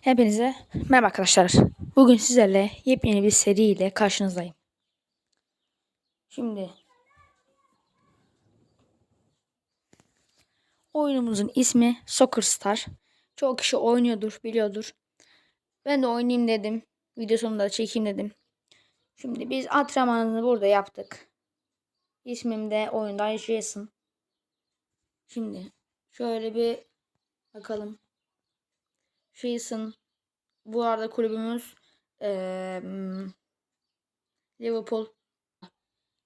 Hepinize merhaba arkadaşlar. Bugün sizlerle yepyeni bir seri ile karşınızdayım. Şimdi oyunumuzun ismi Soccer Star. Çoğu kişi oynuyordur, biliyordur. Ben de oynayayım dedim. Video sonunda da çekeyim dedim. Şimdi biz antrenmanını burada yaptık. İsmim de oyunda Jason. Şimdi şöyle bir bakalım. Jason bu arada kulübümüz eee, Liverpool.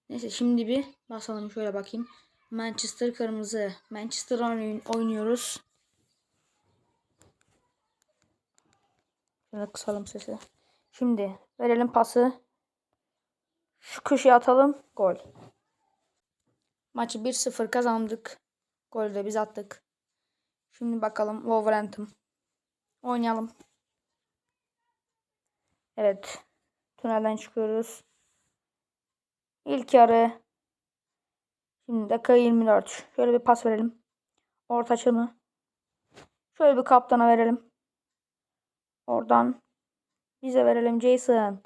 Neyse şimdi bir basalım şöyle bakayım. Manchester kırmızı. Manchester oyn- oynuyoruz. Şöyle kısalım sesi. Şimdi verelim pası. Şu köşeye atalım. Gol. Maçı 1-0 kazandık. Golü de biz attık. Şimdi bakalım Wolverhampton. Oynayalım. Evet. Tünelden çıkıyoruz. İlk yarı. Şimdi dakika 24. Şöyle bir pas verelim. Orta açımı. Şöyle bir kaptana verelim. Oradan bize verelim Jason.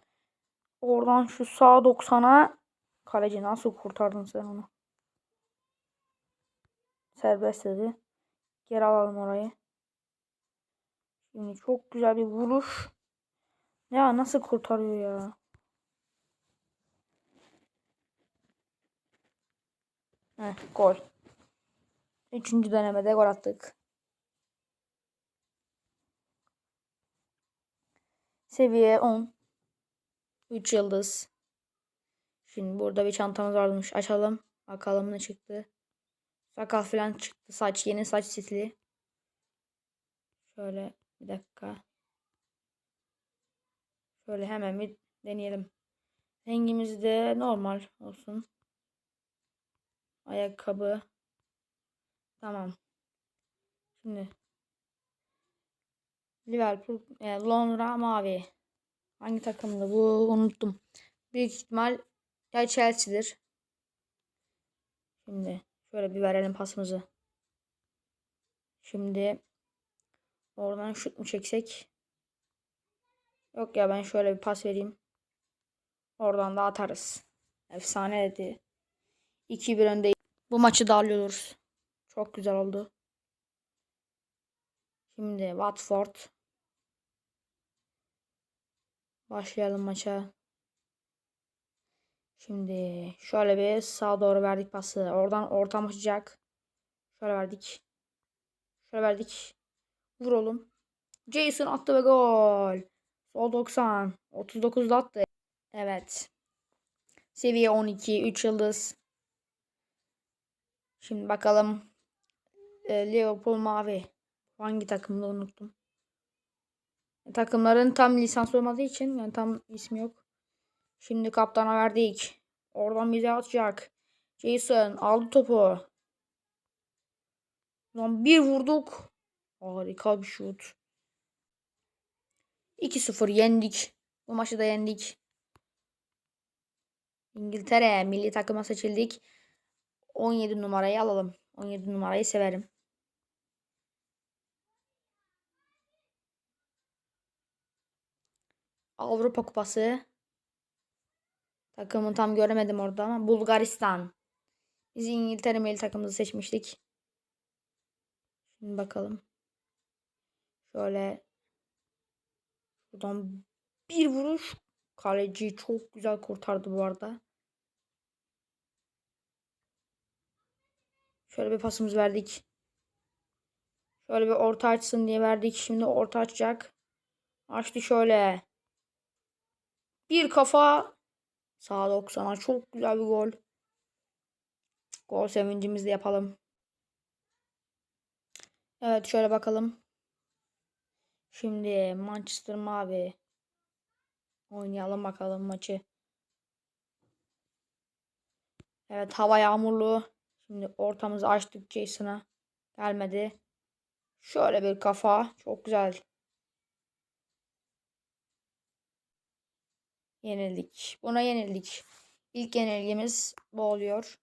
Oradan şu sağ 90'a kaleci nasıl kurtardın sen onu? Serbest dedi. Geri alalım orayı. Şimdi çok güzel bir vuruş. Ya nasıl kurtarıyor ya? Heh, gol. Üçüncü denemede gol attık. Seviye 10. 3 yıldız. Şimdi burada bir çantamız varmış. Açalım. Bakalım ne çıktı. Sakal falan çıktı. Saç yeni saç stili. Şöyle bir dakika. Şöyle hemen bir deneyelim. Rengimiz de normal olsun. Ayakkabı. Tamam. Şimdi Liverpool, e, Londra mavi. Hangi takımdı bu? Unuttum. Büyük ihtimal ya Chelsea'dir. Şimdi şöyle bir verelim pasımızı. Şimdi oradan şut mu çeksek? Yok ya ben şöyle bir pas vereyim. Oradan da atarız. Efsane dedi. 2-1 önde. Bu maçı da alıyoruz. Çok güzel oldu. Şimdi Watford. Başlayalım maça. Şimdi şöyle bir sağa doğru verdik pası. Oradan ortam açacak. Şöyle verdik. Şöyle verdik. Vur oğlum. Jason attı ve gol. Sol 90. 39'da attı. Evet. Seviye 12. 3 yıldız. Şimdi bakalım. Ee, Liverpool mavi. Hangi takımda unuttum. E, takımların tam lisans olmadığı için yani tam ismi yok. Şimdi kaptana verdik. Oradan bize atacak. Jason aldı topu. Lan bir vurduk. Harika bir şut. 2-0 yendik. Bu maçı da yendik. İngiltere milli takıma seçildik. 17 numarayı alalım. 17 numarayı severim. Avrupa Kupası. Takımı tam göremedim orada ama Bulgaristan. Biz İngiltere milli takımımızı seçmiştik. Şimdi bakalım. Şöyle buradan bir vuruş. Kaleci çok güzel kurtardı bu arada. Şöyle bir pasımız verdik. Şöyle bir orta açsın diye verdik. Şimdi orta açacak. Açtı şöyle. Bir kafa. Sağ 90'a çok güzel bir gol. Gol sevincimizi yapalım. Evet şöyle bakalım. Şimdi Manchester mavi. Oynayalım bakalım maçı. Evet hava yağmurlu. Şimdi ortamızı açtık Jason'a. Gelmedi. Şöyle bir kafa. Çok güzel. Yenildik. Buna yenildik. İlk yenilgimiz bu oluyor.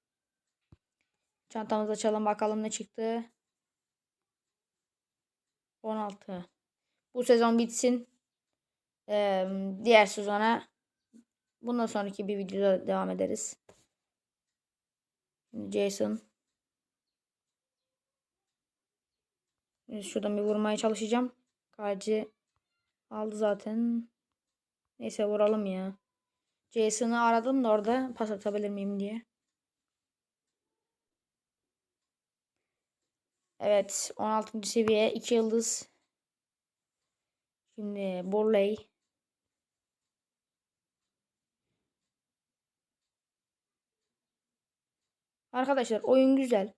Çantamızı açalım bakalım ne çıktı. 16. Bu sezon bitsin. Ee, diğer sezona bundan sonraki bir videoda devam ederiz. Jason. Şimdi Şuradan bir vurmaya çalışacağım. Kaleci aldı zaten. Neyse vuralım ya. Jason'ı aradım da orada pas atabilir miyim diye. Evet 16. seviye 2 yıldız. Şimdi Borley. Arkadaşlar oyun güzel.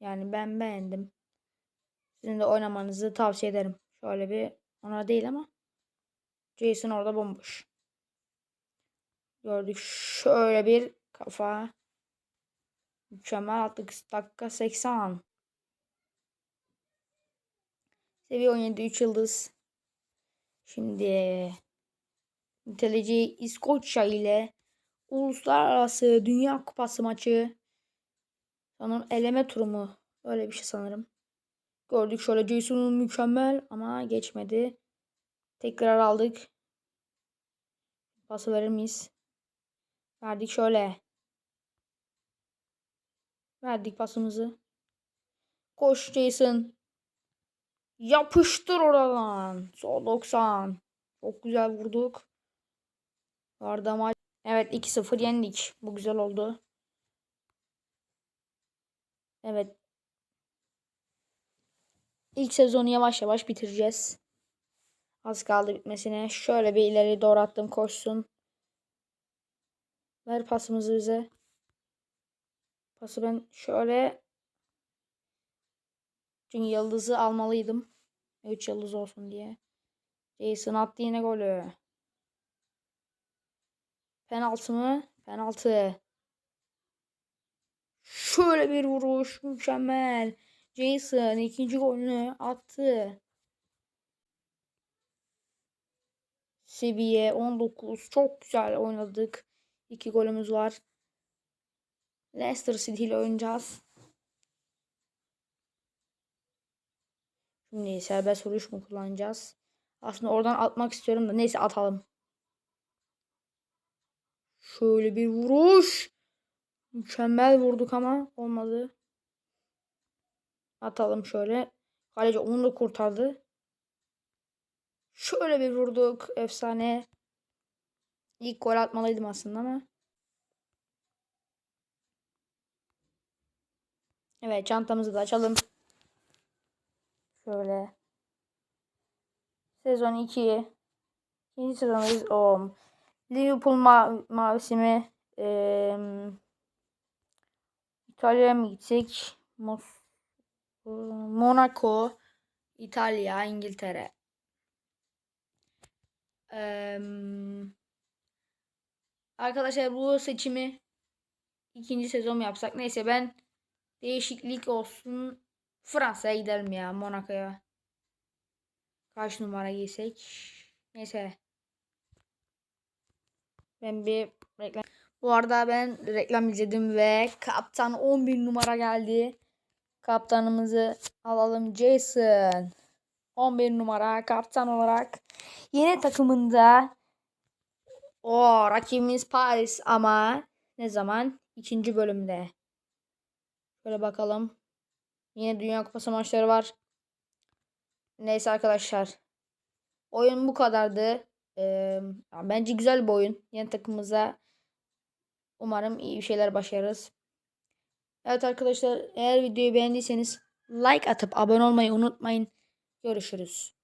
Yani ben beğendim. Sizin de oynamanızı tavsiye ederim. Şöyle bir ona değil ama Jason orada bomboş. Gördük şöyle bir kafa. Mükemmel attık dakika 80. Seviye 17 3 yıldız. Şimdi nitelici İskoçya ile Uluslararası Dünya Kupası maçı. Sanırım eleme turu mu? Öyle bir şey sanırım. Gördük şöyle Jason'un mükemmel ama geçmedi. Tekrar aldık. Pası verir miyiz? Verdik şöyle. Verdik pasımızı. Koş Jason. Yapıştır oradan. Sol 90. Çok güzel vurduk. Vardı maç. Evet 2-0 yendik. Bu güzel oldu. Evet. İlk sezonu yavaş yavaş bitireceğiz. Az kaldı bitmesine. Şöyle bir ileri doğru attım koşsun. Ver pasımızı bize. Pası ben şöyle çünkü yıldızı almalıydım. 3 yıldız olsun diye. Jason attı yine golü. Penaltı mı? Penaltı. Şöyle bir vuruş. Mükemmel. Jason ikinci golünü attı. Seviye 19. Çok güzel oynadık. İki golümüz var. Leicester City ile oynayacağız. Şimdi serbest vuruş mu kullanacağız? Aslında oradan atmak istiyorum da neyse atalım. Şöyle bir vuruş. Mükemmel vurduk ama olmadı. Atalım şöyle. Kaleci onu da kurtardı. Şöyle bir vurduk. Efsane. İlk gol atmalıydım aslında ama. Evet çantamızı da açalım. Şöyle. Sezon 2. İkinci sezondayız. O Liverpool ma mavisi mi? Ee, İtalya'ya mı gitsek? Mos Monaco, İtalya, İngiltere. Ee, arkadaşlar bu seçimi ikinci sezon yapsak? Neyse ben değişiklik olsun. Fransa'ya gidelim ya Monaco'ya. Kaç numara giysek? Neyse. Ben bir reklam. Bu arada ben reklam izledim ve kaptan 11 numara geldi. Kaptanımızı alalım Jason. 11 numara kaptan olarak. Yeni takımında o rakibimiz Paris ama ne zaman? İkinci bölümde. Şöyle bakalım. Yine Dünya Kupası maçları var. Neyse arkadaşlar. Oyun bu kadardı. Ee, bence güzel bir oyun. Yeni takımımıza umarım iyi bir şeyler başarırız. Evet arkadaşlar eğer videoyu beğendiyseniz like atıp abone olmayı unutmayın. Görüşürüz.